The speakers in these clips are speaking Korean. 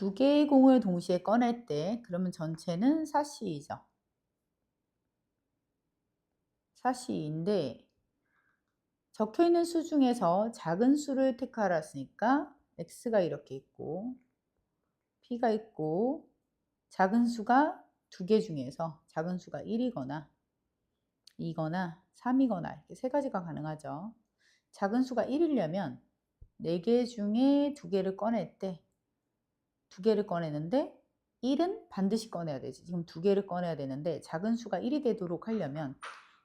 두 개의 공을 동시에 꺼낼 때 그러면 전체는 4C이죠. 4C인데 적혀 있는 수 중에서 작은 수를 택하라 했으니까 X가 이렇게 있고 P가 있고 작은 수가 두 개 중에서 작은 수가 1이거나 2거나 3이거나 이렇게 세 가지가 가능하죠. 작은 수가 1이려면 4개 중에 두 개를 꺼낼 때 두 개를 꺼내는데 1은 반드시 꺼내야 되지. 지금 두 개를 꺼내야 되는데 작은 수가 1이 되도록 하려면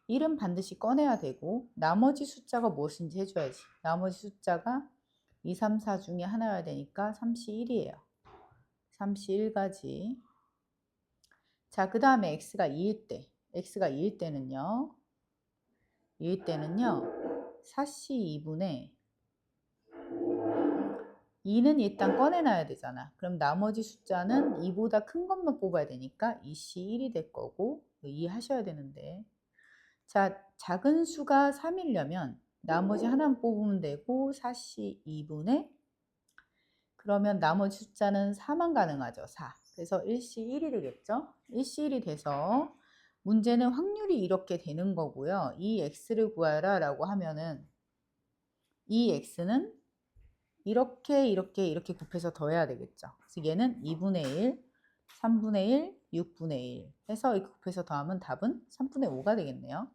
1은 반드시 꺼내야 되고 나머지 숫자가 무엇인지 해줘야지. 나머지 숫자가 2, 3, 4 중에 하나여야 되니까 3시 1이에요. 3시 1가지. 자, 그 다음에 x가 2일 때. x가 2일 때는요. 2일 때는요. 4시 2분의 2는 일단 꺼내놔야 되잖아. 그럼 나머지 숫자는 2보다 큰 것만 뽑아야 되니까 2시 1이 될 거고 이해하셔야 되는데 자 작은 수가 3이려면 나머지 하나만 뽑으면 되고 4시 2분의 그러면 나머지 숫자는 4만 가능하죠. 4. 그래서 1시 1이 되겠죠. 1시 1이 돼서 문제는 확률이 이렇게 되는 거고요. 이 x를 구하라 라고 하면은 이 x는 이렇게 이렇게 이렇게 곱해서 더해야 되겠죠. 그래서 얘는 2분의 1, 3분의 1, 6분의 1 해서 이렇게 곱해서 더하면 답은 3분의 5가 되겠네요.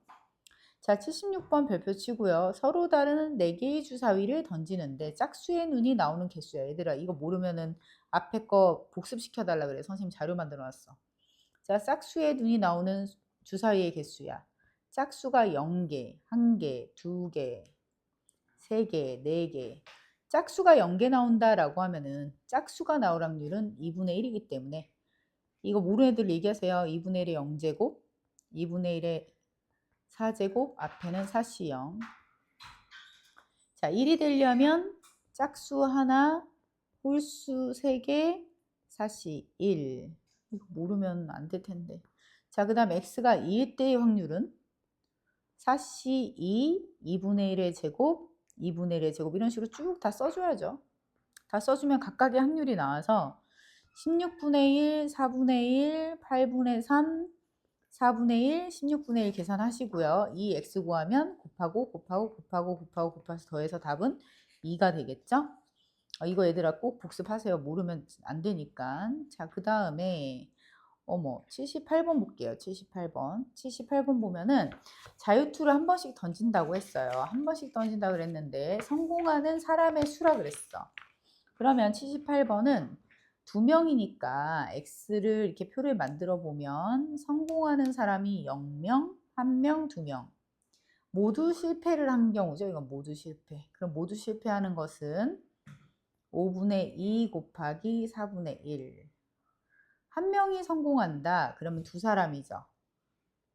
자, 76번 별표 치고요. 서로 다른 4개의 주사위를 던지는데 짝수의 눈이 나오는 개수야. 얘들아, 이거 모르면은 앞에 거 복습시켜 달라 그래. 선생님 자료 만들어 놨어. 자, 짝수의 눈이 나오는 주사위의 개수야. 짝수가 0개, 1개, 2개, 3개, 4개. 짝수가 0개 나온다라고 하면은 짝수가 나올 확률은 2분의 1이기 때문에 이거 모르는 애들 얘기하세요. 2분의 1의 0제곱, 2분의 1의 4제곱, 앞에는 4시 0. 자, 1이 되려면 짝수 하나, 홀수 3개, 4시 1. 이거 모르면 안 될 텐데. 자, 그 다음 x가 2일 때의 확률은 4시 2, 2분의 1의 제곱, 2분의 1의 제곱 이런 식으로 쭉 다 써줘야죠. 다 써주면 각각의 확률이 나와서 16분의 1, 4분의 1, 8분의 3, 4분의 1, 16분의 1 계산하시고요. 이 x 구하면 곱하고 곱하고 곱하고 곱하고 곱해서 더해서 답은 2가 되겠죠? 어, 이거 얘들아 꼭 복습하세요. 모르면 안 되니까. 자, 그 다음에 어머 78번 볼게요. 78번. 78번 보면은 자유투를 한 번씩 던진다고 했어요. 한 번씩 던진다고 그랬는데 성공하는 사람의 수라 그랬어. 그러면 78번은 두 명이니까 x를 이렇게 표를 만들어 보면 성공하는 사람이 0명, 1명, 2명. 모두 실패를 한 경우죠. 이건 모두 실패. 그럼 모두 실패하는 것은 5분의 2 곱하기 4분의 1. 한 명이 성공한다. 그러면 두 사람이죠.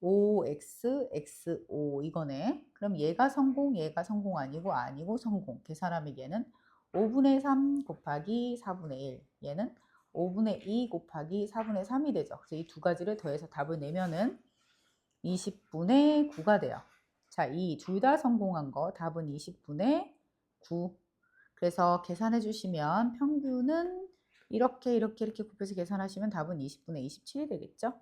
OX, XO 이거네. 그럼 얘가 성공, 얘가 성공 아니고 아니고 성공. 그 얘는 5분의 3 곱하기 4분의 1. 얘는 5분의 2 곱하기 4분의 3이 되죠. 그래서 이 두 가지를 더해서 답을 내면은 20분의 9가 돼요. 자, 이 둘 다 성공한 거 답은 20분의 9. 그래서 계산해 주시면 평균은 이렇게 이렇게 이렇게 곱해서 계산하시면 답은 20분의 27이 되겠죠?